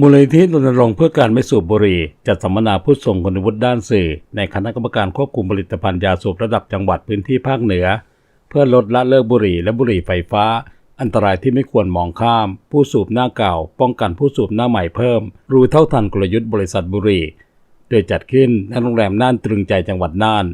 มูลนิธิรณรงค์เพื่อการไม่สูบบุหรี่จัดสัมมนาผู้ทรงคุณวุฒิด้านสื่อ ในคณะกรรมการควบคุมผลิตภัณฑ์ยาสูบระดับจังหวัดพื้นที่ภาคเหนือ เพื่อลดละเลิกบุหรี่และบุหรี่ไฟฟ้า อันตรายที่ไม่ควรมองข้าม ผู้สูบหน้าเก่า ป้องกันผู้สูบหน้าใหม่เพิ่ม รู้เท่าทันกลยุทธ์บริษัทบุหรี่ โดยจัดขึ้นณโรงแรมน่านตรึงใจจังหวัดน่าน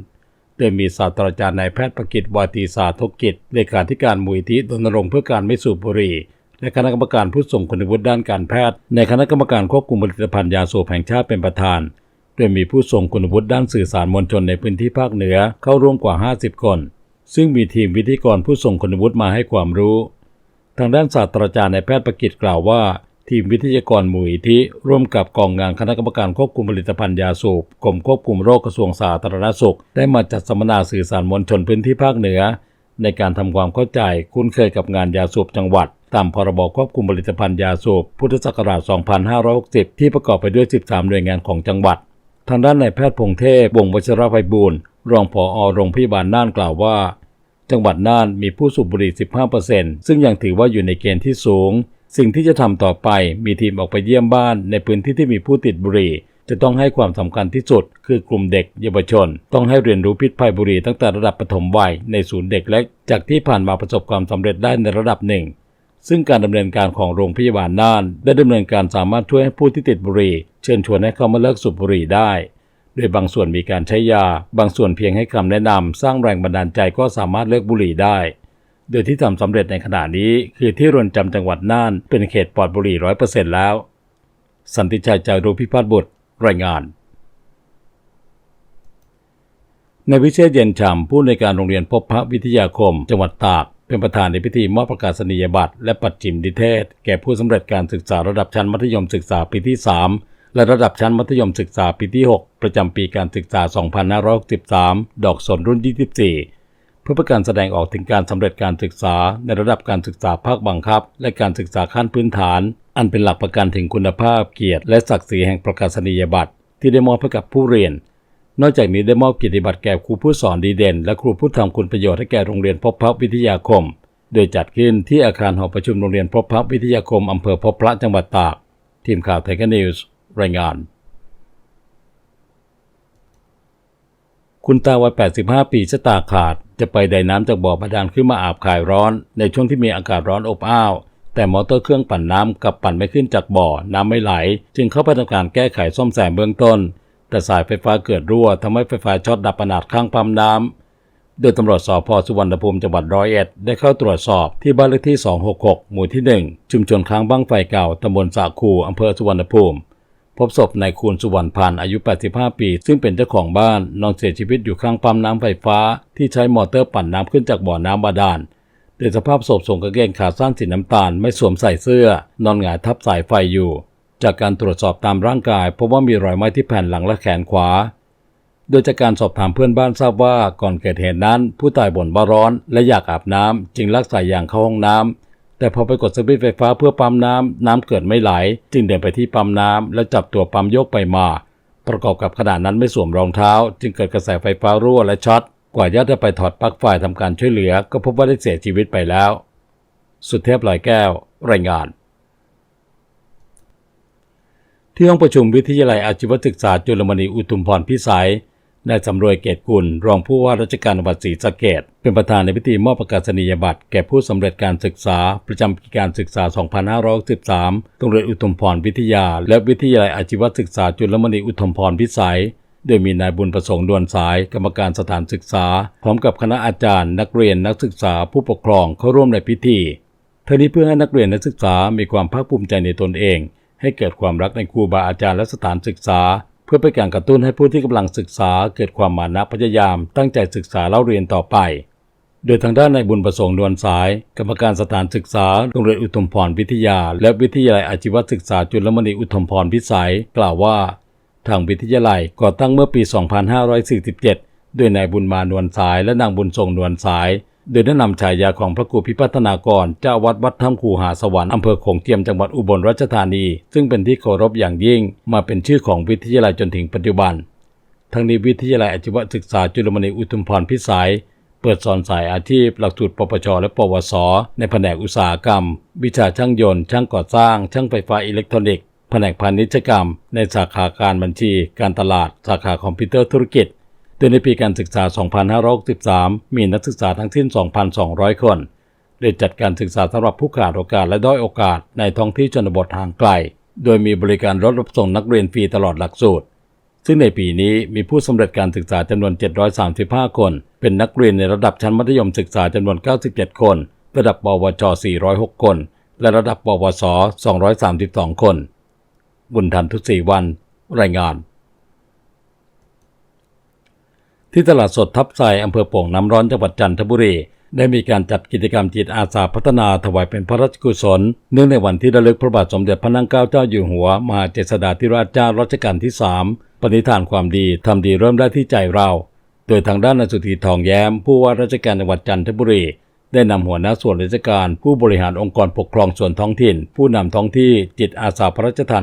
โดยมีศาสตราจารย์นายแพทย์ประกิตวาตีสาธกิจเลขาธิการมูลนิธิรณรงค์เพื่อการไม่สูบบุหรี่ และคณะกรรมการผู้ทรงคุณวุฒิด้านการแพทย์ ในคณะกรรมการควบคุมผลิตภัณฑ์ยาสูบแห่งชาติเป็นประธาน โดยมีผู้ทรงคุณวุฒิด้านสื่อสารมวลชนในพื้นที่ภาคเหนือเข้าร่วมกว่า 50 คน ซึ่งมีทีมวิทยกรผู้ทรงคุณวุฒิมาให้ความรู้ ทางด้านศาสตราจารย์นายแพทย์ประกิตกล่าวว่า ทีมวิทยากรมูลนิธิร่วมกับกองงานคณะกรรมการควบคุมผลิตภัณฑ์ยาสูบกรมควบคุมโรคกระทรวงสาธารณสุข ได้มาจัดสัมมนาสื่อสารมวลชนพื้นที่ภาคเหนือ ในการทำความเข้าใจคุ้นเคยกับงานยาสูบจังหวัด ตามพรบควบคุมผลิตภัณฑ์ยาสูบพุทธศักราช 2560 ที่ประกอบไปด้วย 13 หน่วยงานของจังหวัด ทางด้านนายแพทย์พงเทพ วงศ์วชิรภัยบูรณ์รองผอโรงพยาบาลน่านกล่าวว่า จังหวัดน่านมีผู้สูบบุหรี่ 15%ซึ่งยังถือว่าอยู่ในเกณฑ์ที่สูง สิ่งที่จะทำต่อไปมีทีมออกไปเยี่ยมบ้าน ในพื้นที่ที่มีผู้ติดบุหรี่ จะต้องให้ความสำคัญที่สุด คือกลุ่มเด็กเยาวชน ต้องให้เรียนรู้พิษภัยบุหรี่ตั้งแต่ระดับปฐมวัยในศูนย์เด็กเล็ก จากที่ผ่านมาประสบความสำเร็จได้ในระดับหนึ่ง ซึ่งการดำเนินการของโรงพยาบาลน่านได้ดำเนินการสามารถช่วยให้ผู้ที่ติดบุหรี่ เชิญชวนให้เข้ามาเลิกสูบบุหรี่ได้ โดยบางส่วนมีการใช้ยา บางส่วนเพียงให้คำแนะนำสร้างแรงบันดาลใจก็สามารถเลิกบุหรี่ได้ โดยที่ทำสำเร็จในขณะนี้ คือที่เรือนจำจังหวัดน่านเป็นเขตปลอดบุหรี่ร้อยเปอร์เซ็นต์แล้ว สันติชัยจารุพิพัฒน์บุตรรายงานในวิเชษฐ์เย็นฉ่ำผู้ในการโรงเรียนพบพระวิทยาคม จังหวัดตาก เป็นประธานในพิธีมอบประกาศนียบัตรและปัจฉิมนิเทศ แก่ผู้สำเร็จการศึกษาระดับชั้นมัธยมศึกษาปีที่ 3 และระดับชั้นมัธยมศึกษาปีที่ 6 ประจำปีการศึกษา 2563 ดอกสนรุ่น 24 เพื่อเป็นการแสดงออกถึงการสำเร็จการศึกษาในระดับการศึกษาภาคบังคับ และการศึกษาขั้นพื้นฐาน อันเป็นหลักประกันถึงคุณภาพเกียรติ และศักดิ์ศรีแห่งประกาศนียบัตรที่ได้มอบให้กับผู้เรียน นอกจากนี้ได้มอบกียรติบัตรแก่ครูผู้สอนดีเด่น และครูผู้ทำคุณประโยชน์ให้แก่โรงเรียนพบพระวิทยาคม โดยจัดขึ้นที่อาคารหอประชุมโรงเรียนพบพระวิทยาคมอำเภอพบพระจังหวัดตาก ทีมข่าวไทยนิวส์รายงานคุณตาวัย 85 ปีชะตาขาด จะไปไดน้ำจากบ่อบาดาลขึ้นมาอาบคายร้อน ในช่วงที่มีอากาศร้อนอบอ้าว แต่มอเตอร์เครื่องปั่นน้ำกลับปั่นไม่ขึ้นจากบ่อ น้ำไม่ไหล จึงเข้าไปทำการแก้ไขซ่อมแซมเบื้องต้น แต่สายไฟฟ้าเกิดรั่วทำให้ไฟฟ้าช็อตดับขนาดข้างปั๊มน้ำโดยตำรวจสพสุวรรณภูมิจังหวัดร้อยเอ็ดได้เข้าตรวจสอบที่บ้านเลขที่ 266 หมู่ที่ 1 ชุมชนค้างบ้างไฟเก่าตำบลสาคูอำเภอสุวรรณภูมิ พบศพนายคูณสุวรรณพันธ์อายุ 85 ปี ซึ่งเป็นเจ้าของบ้านนอนเสียชีวิตอยู่ข้างปั๊มน้ำไฟฟ้า ที่ใช้มอเตอร์ปั่นน้ำขึ้นจากบ่อน้ำบาดาลโดยสภาพศพสวมกางเกงขาสั้นสีน้ำตาลไม่สวมใส่เสื้อนอนหงายทับสายไฟอยู่ จากการตรวจสอบตามร่างกายพบว่ามีรอยไหม้ที่แผ่นหลังและแขนขวา โดยจากการสอบถามเพื่อนบ้านทราบว่าก่อนเกิดเหตุนั้น ผู้ตายบ่นว่าร้อนและอยากอาบน้ำจึงลักสายยางเข้าห้องน้ำแต่พอไปกดสวิตช์ไฟฟ้าเพื่อปั๊มน้ำน้ำเกิดไม่ไหล จึงเดินไปที่ปั๊มน้ำและจับตัวปั๊มโยกไปมา ประกอบกับขณะนั้นไม่สวมรองเท้า จึงเกิดกระแสไฟฟ้ารั่วและช็อตกว่าญาติจะไปถอดปลั๊กไฟทำการช่วยเหลือ ก็พบว่าได้เสียชีวิตไปแล้ว สุดเทพลอยแก้ว รายงาน ที่ห้องประชุมวิทยาลัยอาชีวศึกษาจุลมณีอุทุมพรพิสัยนายสำรวยเกตกุล รองผู้ว่าราชการจังหวัดศรีสะเกษเป็นประธานในพิธีมอบประกาศนียบัตรแก่ผู้สำเร็จการศึกษา ประจำปีการศึกษา 2563โรงเรียนอุทุมพรวิทยา และวิทยาลัยอาชีวศึกษาจุลมณีอุทุมพรพิสัย โดยมีนายบุญประสงค์ดวนสาย กรรมการสถานศึกษา พร้อมกับคณะอาจารย์ นักเรียนนักศึกษาผู้ปกครองเข้าร่วมในพิธีทั้งนี้เพื่อให้นักเรียนนักศึกษามีความภาคภูมิใจในตนเอง ให้เกิดความรักในครูบาอาจารย์และสถานศึกษา เพื่อเป็นการกระตุ้นให้ผู้ที่กำลังศึกษา เกิดความมานะพยายาม ตั้งใจศึกษาเล่าเรียนต่อไป โดยทางด้านนายบุญประสงค์ดวนสาย กรรมการสถานศึกษาโรงเรียนอุทมพรวิทยา และวิทยาลัยอาชีวศึกษาจุลมณีอุทมพรพิสัย กล่าวว่า ทางวิทยาลัยก่อตั้งเมื่อปี 2547ด้วยนายบุญมานวลสายและนางบุญทรงนวลสาย โดยได้นำฉายาของพระครูพิพัฒนากรเจ้าวัดวัดถ้ำคูหาสวรรค์อำเภอโขงเจียมจังหวัดอุบลราชธานี ซึ่งเป็นที่เคารพอย่างยิ่ง มาเป็นชื่อของวิทยาลัยจนถึงปัจจุบัน ทั้งนี้วิทยาลัยอาชีวศึกษาจุลมณีอุทุมพรพิสัย เปิดสอนสายอาชีพ หลักสูตรปปชและปวส ในแผนกอุตสาหกรรม วิชาช่างยนต์ ช่างก่อสร้าง ช่างไฟฟ้าอิเล็กทรอนิกส์แผนกพาณิชยกรรม ในสาขาการบัญชี การตลาด สาขาคอมพิวเตอร์ธุรกิจ โดยในปีการศึกษา 2563 มีนักศึกษาทั้งสิ้น 2,200 คนได้จัดการศึกษาสำหรับผู้ขาดโอกาสและด้อยโอกาสในท้องที่ชนบทห่างไกล โดยมีบริการรถรับส่งนักเรียนฟรีตลอดหลักสูตร ซึ่งในปีนี้มีผู้สำเร็จการศึกษาจำนวน 735 คน เป็นนักเรียนในระดับชั้นมัธยมศึกษาจำนวน 97 คน ระดับปวช 406 คน และระดับปวส 232 คน บุญทันทุกสี่วัน รายงาน ที่ตลาดสดทับไซอำเภอโป่งน้ำร้อนจังหวัดจันทบุรี ได้มีการจัดกิจกรรมจิตอาสาพัฒนาถวายเป็นพระราชกุศล เนื่องในวันที่ระลึกพระบาทสมเด็จพระนั่งเกล้าเจ้าอยู่หัว มหาเจษฎาธิราชเจ้ารัชกาลที่ 3 ปณิธานความดีทำดีเริ่มได้ที่ใจเรา โดยทางด้านนายสุธีทองแย้ม ผู้ว่าราชการจังหวัดจันทบุรี ได้นำหัวหน้าส่วนราชการ ผู้บริหารองค์กรปกครองส่วนท้องถิ่น ผู้นำท้องที่จิตอาสาพระราชทาน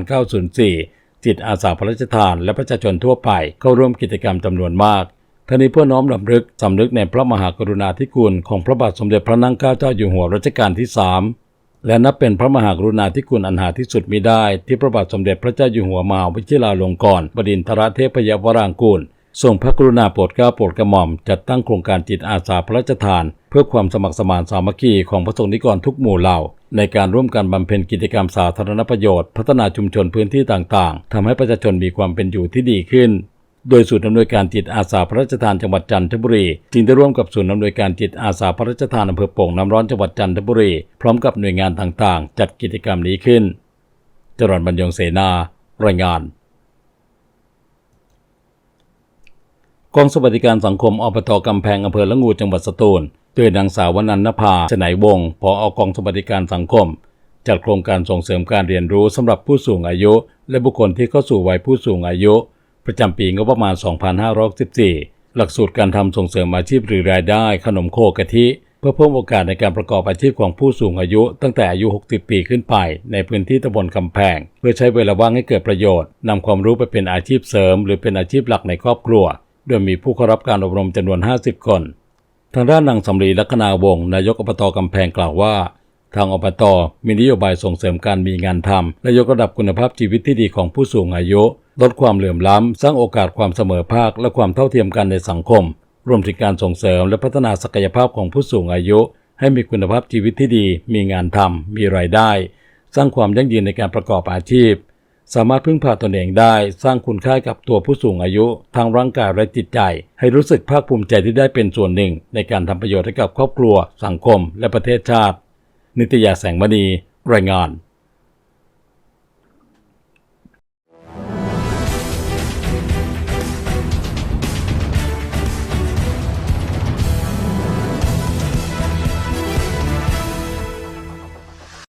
904จิตอาสาพระราชทานและประชาชนทั่วไปเข้าร่วมกิจกรรมจำนวนมาก ท่านี้เพื่อน้อมรำลึกสำนึกในพระมหากรุณาธิคุณของพระบาทสมเด็จพระนั่งเกล้าเจ้าอยู่หัวรัชกาลที่3และนับเป็นพระมหากรุณาธิคุณอันหาที่สุดมิได้ ที่พระบาทสมเด็จพระเจ้าอยู่หัวมหาวิชิราลงกรณ์บดินทรเทพยวรางกูลทรงพระกรุณาโปรดเกล้าโปรดกระหม่อม จัดตั้งโครงการจิตอาสาพระราชทาน เพื่อความสมัครสมานสามัคคีของพระสงฆ์นิกรทุกหมู่เหล่า ในการร่วมกันบำเพ็ญกิจกรรมสาธารณประโยชน์ พัฒนาชุมชนพื้นที่ต่างๆทำให้ประชาชนมีความเป็นอยู่ที่ดีขึ้น โดยศูนย์อำนวยการจิตอาสาพระราชทานจังหวัดจันทบุรีจึงได้ร่วมกับศูนย์อำนวยการจิตอาสาพระราชทานอำเภอโป่งน้ำร้อนจังหวัดจันทบุรีพร้อมกับหน่วยงานต่างๆ จัดกิจกรรมนี้ขึ้นจรญบรรยงเสนารายงานกองสวัสดิการสังคมอบตกำแพงอำเภอละงูจังหวัดสตูลโดยนางสาววนันนภาชนัยวงศ์ผออกองสวัสดิการสังคม จัดโครงการส่งเสริมการเรียนรู้สำหรับผู้สูงอายุ และบุคคลที่เข้าสู่วัยผู้สูงอายุ ประจำปีงบประมาณ 2564 หลักสูตรการทำส่งเสริมอาชีพหรือรายได้ขนมโคกะทิ เพื่อเพิ่มโอกาสในการประกอบอาชีพของผู้สูงอายุ ตั้งแต่อายุ 60 ปีขึ้นไป ในพื้นที่ตำบลคำแพง เพื่อใช้เวลาว่างให้เกิดประโยชน์นำความรู้ไปเป็นอาชีพเสริม หรือเป็นอาชีพหลักในครอบครัว โดยมีผู้เข้ารับการอบรมจำนวน 50 คน ทางด้านนางสำลีลัคนาวงศ์นายกอบตกำแพงกล่าวว่าทางอบตมีนโยบายส่งเสริมการมีงานทำและยกระดับคุณภาพชีวิตที่ดีของผู้สูงอายุ ลดความเหลื่อมล้ำ สร้างโอกาสความเสมอภาค และความเท่าเทียมกันในสังคม รวมถึงการส่งเสริมและพัฒนาศักยภาพของผู้สูงอายุ ให้มีคุณภาพชีวิตที่ดี มีงานทำ มีรายได้ สร้างความยั่งยืนในการประกอบอาชีพ สามารถพึ่งพาตนเองได้ สร้างคุณค่ากับตัวผู้สูงอายุ ทางร่างกายและจิตใจ ให้รู้สึกภาคภูมิใจที่ได้เป็นส่วนหนึ่ง ในการทำประโยชน์ให้กับครอบครัว สังคม และประเทศชาติ นิตยาแสงมณี รายงาน